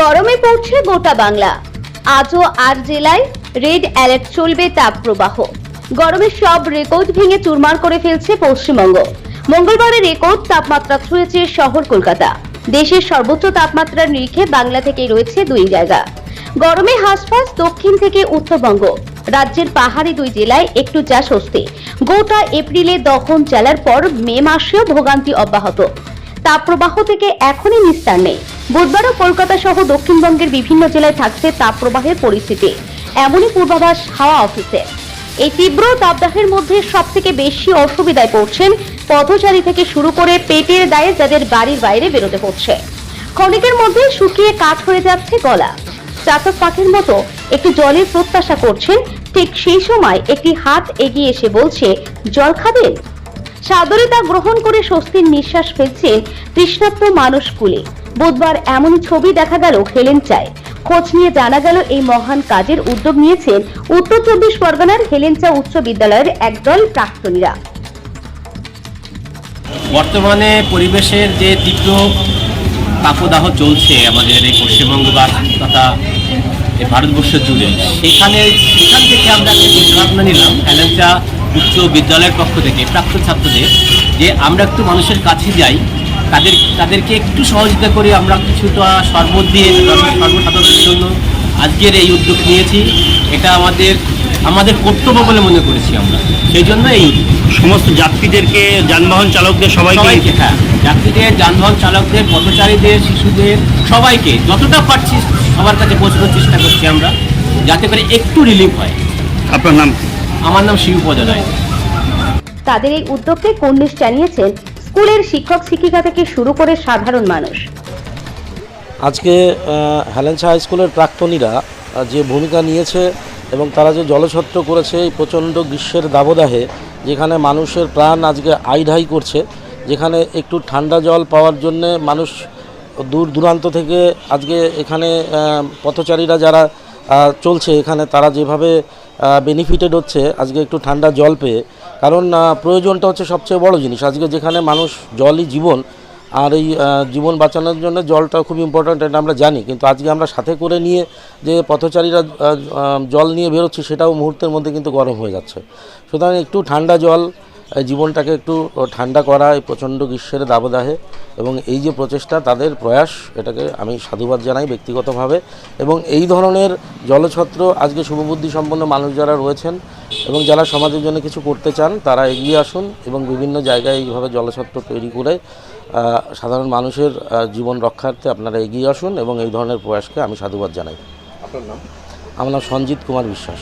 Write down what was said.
গরমে পড়ছে গোটা বাংলা। আজও আর জেলায় রেড অ্যালার্ট চলবে তাপপ্রবাহ। গরমের সব রেকর্ড ভেঙে চুরমার করে ফেলছে পশ্চিমবঙ্গ। মঙ্গলবারের রেকর্ড তাপমাত্রা ছুঁয়েছে শহর কলকাতা। দেশের সর্বোচ্চ তাপমাত্রার নিরিখে বাংলা থেকেই রয়েছে দুই জায়গা। গরমে হাসফাস দক্ষিণ থেকে উত্তরবঙ্গ। রাজ্যের পাহাড়ি দুই জেলায় একটু যা স্বস্তি। গোটা এপ্রিলে দহন চালার পর মে মাসেও ভোগান্তি অব্যাহত। তাপপ্রবাহ থেকে এখনই নিস্তার নেই। বুধবারও কলকাতা সহ দক্ষিণবঙ্গের বিভিন্ন জেলায় থাকছে তাপপ্রবাহের পরিস্থিতি। এমনই পূর্বাভাস হাওয়া অফিসে। এই তীব্র তাপদাহের মধ্যে সব থেকে বেশি অসুবিধায় পড়ছেন পথচারী থেকে শুরু করে পেটের দায়ে যাদের বাড়ির বাইরে বেরোতে হচ্ছে। ক্ষণিকের মধ্যে শুকিয়ে কাঠ হয়ে যাচ্ছে গলা। চাতক পাখির মতো একটি জলের প্রত্যাশা করছেন, ঠিক সেই সময় একটি হাত এগিয়ে এসে বলছে, জল খাবেন? সাদরে তা গ্রহণ করে স্বস্তির নিঃশ্বাস ফেলছেন তৃষ্ণার্ত মানুষ কুলে। বুধবার এমন ছবি দেখা গেল হেলেন চায়। খোঁজ নিয়ে জানা গেল এই মহান কাজের উদ্যোগ নিয়েছেন উত্তর চব্বিশ পরগনার হেলেঞ্চা উচ্চ বিদ্যালয়ের একদল প্রাক্তনীরা। বর্তমানে পরিবেশের যে তীব্র তাপদাহ চলছে আমাদের এই পশ্চিমবঙ্গ বা তথা এই ভারতবর্ষ জুড়ে, সেখানে, সেখান থেকে আমরা একটা চিন্তাভাবনা নিলাম অ্যালেন্সা উচ্চ বিদ্যালয়ের পক্ষ থেকে প্রাক্তন ছাত্রদের, যে আমরা একটু মানুষের কাছে যাই তাদের তাদেরকে একটু সহযোগিতা করে আমরা কিছুটা শরবত দিয়ে সর্বসাধারণের জন্য আজকের এই উদ্যোগ নিয়েছি। এটা আমাদের আমাদের কর্তব্য বলে মনে করেছি আমরা। সেই জন্য এই সমস্ত যাত্রীদেরকে যানবাহন চালকদের সবাইকে সবাইকে হ্যাঁ। যাত্রীদের যানবাহন চালকদের পথচারীদের শিশুদের সবাইকে যতটা পারছি সবার কাছে পৌঁছানোর চেষ্টা করছি আমরা যাতে করে একটু রিলিফ হয়। আপনার নাম আমার নাম শিবপদ রায়। তাদের এই উদ্যোগকে কন্যেশ জানিয়েছেন? স্কুলের শিক্ষক শিক্ষিকা থেকে শুরু করে সাধারণ মানুষ। আজকে হ্যালেন্সা হাই স্কুলের প্রাক্তনীরা যে ভূমিকা নিয়েছে এবং তারা যে জলছত্র করেছে এই প্রচণ্ড গ্রীষ্মের দাবদাহে, যেখানে মানুষের প্রাণ আজকে আইঢাই করছে, যেখানে একটু ঠান্ডা জল পাওয়ার জন্যে মানুষ দূর দূরান্ত থেকে আজকে এখানে পথচারীরা যারা চলছে, এখানে তারা যেভাবে বেনিফিটেড হচ্ছে, আজকে একটু ঠান্ডা জল পেয়ে কারণ প্রয়োজনটা হচ্ছে সবচেয়ে বড় জিনিস। আজকে যেখানে মানুষ জলই জীবন, আর এই জীবন বাঁচানোর জন্য জলটা খুব ইম্পর্ট্যান্ট এটা আমরা জানি। কিন্তু আজকে আমরা সাথে করে নিয়ে যে পথচারীরা জল নিয়ে বেরোচ্ছি, সেটাও মুহূর্তের মধ্যে কিন্তু গরম হয়ে যাচ্ছে। সুতরাং একটু ঠান্ডা জল জীবনটাকে একটু ঠান্ডা করা এই প্রচণ্ড গ্রীষ্মের দাবদাহে এবং এই যে প্রচেষ্টা তাদের প্রয়াস এটাকে আমি সাধুবাদ জানাই ব্যক্তিগতভাবে এবং এই ধরনের জলছত্র আজকে শুভবুদ্ধি সম্পন্ন মানুষ যারা রয়েছেন এবং যারা সমাজের জন্য কিছু করতে চান তারা এগিয়ে আসুন এবং বিভিন্ন জায়গায় এইভাবে জলছত্র তৈরি করে সাধারণ মানুষের জীবন রক্ষার্থে আপনারা এগিয়ে আসুন এবং এই ধরনের প্রয়াসকে আমি সাধুবাদ জানাই। আপনার নাম? আমার নাম সঞ্জিত কুমার বিশ্বাস।